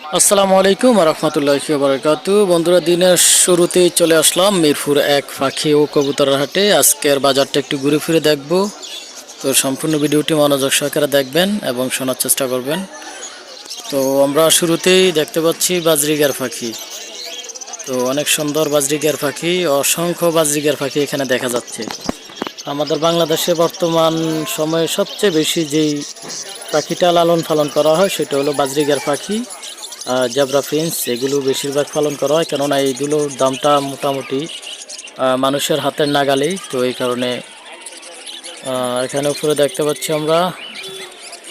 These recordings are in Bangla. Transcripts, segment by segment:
আসসালামু আলাইকুম রহমতুল্লাহি বারকাতু বন্ধুরা, দিনের শুরুতেই চলে আসলাম মিরপুর এক পাখি ও কবুতরের হাটে। আজকের বাজারটা একটু ঘুরে ফিরে দেখব। তো সম্পূর্ণ ভিডিওটি মনোযোগ সহকারে দেখবেন এবং শোনার চেষ্টা করবেন। তো আমরা শুরুতেই দেখতে পাচ্ছি বাজরিগার পাখি তো অনেক সুন্দর বাজরিগার পাখি অসংখ্য বাজরিগার পাখি এখানে দেখা যাচ্ছে। আমাদের বাংলাদেশে বর্তমান সময়ে সবচেয়ে বেশি যেই পাখিটা লালন পালন করা হয়, সেটা হলো বাজরিগার পাখি জেব্রা ফিন্স এগুলো বেশিরভাগ পালন করা হয়। কেননা এইগুলোর দামটা মোটামুটি মানুষের হাতের নাগালেই। তো এই কারণে এখানে উপরে দেখতে পাচ্ছি আমরা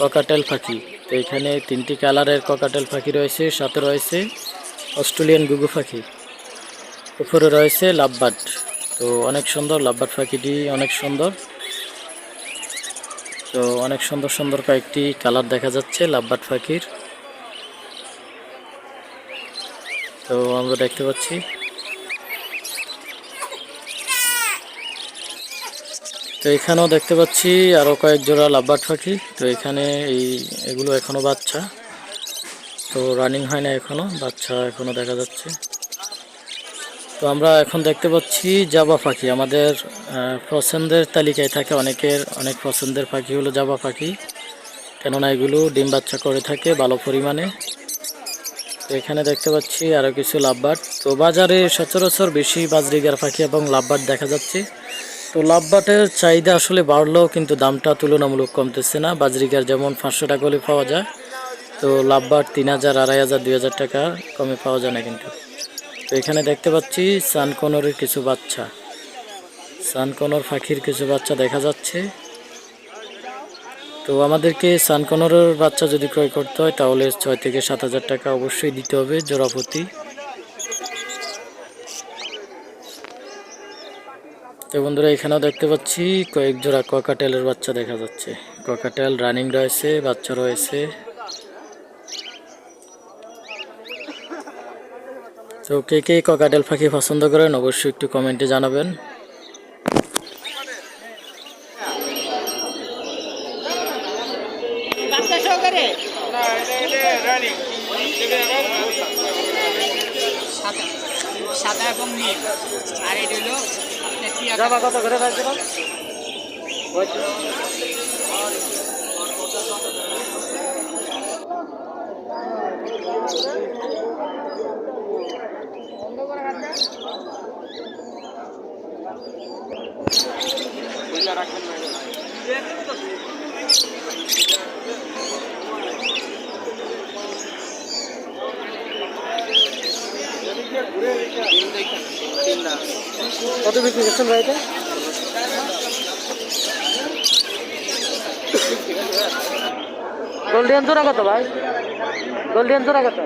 ককাটেল পাখি। তো এখানে তিনটি কালারের ককাটেল পাখি রয়েছে, সাথে রয়েছে অস্ট্রেলিয়ান গুগু পাখি। উপরে রয়েছে লাভবার্ড। তো অনেক সুন্দর লাভবার্ড পাখিটি অনেক সুন্দর। তো অনেক সুন্দর সুন্দর কয়েকটি কালার দেখা যাচ্ছে লাভবার্ড পাখির। তো আমরা দেখতে পাচ্ছি। তো এখানেও দেখতে পাচ্ছি আরও কয়েক জোড়া লাভবার্ড পাখি। তো এখানে এই, এগুলো এখনও বাচ্চা। তো রানিং হয় না এখনও, বাচ্চা এখনও দেখা যাচ্ছে। তো আমরা এখন দেখতে পাচ্ছি জাবা পাখি। আমাদের পছন্দের তালিকায় থাকে অনেকের, অনেক পছন্দের পাখি হলো জাবা পাখি। কেননা এগুলো ডিম বাচ্চা করে থাকে ভালো পরিমাণে। এখানে দেখতে পাচ্ছি আরও কিছু লাভবার্ড। তো বাজারে সচরাচর বেশি বাজরিগার পাখি এবং লাভবার্ড দেখা যাচ্ছে। তো লাভবার্ডের চাহিদা আসলে বাড়লেও কিন্তু দামটা তুলনামূলক কমতেছে না। বাজরিগার যেমন পাঁচশো টাকা হলে পাওয়া যায়, তো লাভবার্ড তিন হাজার, আড়াই হাজার, দুই হাজার টাকা কমে পাওয়া যায় না কিন্তু। তো এখানে দেখতে পাচ্ছি সানকনরের কিছু বাচ্চা। সানকনর পাখির কিছু বাচ্চা দেখা যাচ্ছে। তো আমাদেরকে সানকনরের বাচ্চা যদি ক্রয় করতে হয়, তাহলে ছয় থেকে সাত হাজার টাকা অবশ্যই দিতে হবে জোড়াপতি। তো বন্ধুরা, এখানেও দেখতে পাচ্ছি কয়েক জোড়া ককাটেলের বাচ্চা দেখা যাচ্ছে। ককাটেল রানিং রয়েছে, বাচ্চা রয়েছে। তো কে কে ককাটেল পাখি পছন্দ করেন অবশ্যই একটু কমেন্টে জানাবেন। বাচ্চা সহকারে? সাদা সাদা এবং নীল। আর এটা হলো জামা কত করে পাইছিলাম কত বিক্রি করছেন ভাই গোল্ডেন জোড়া কত ভাই? গোল্ডেন জোড়া কত?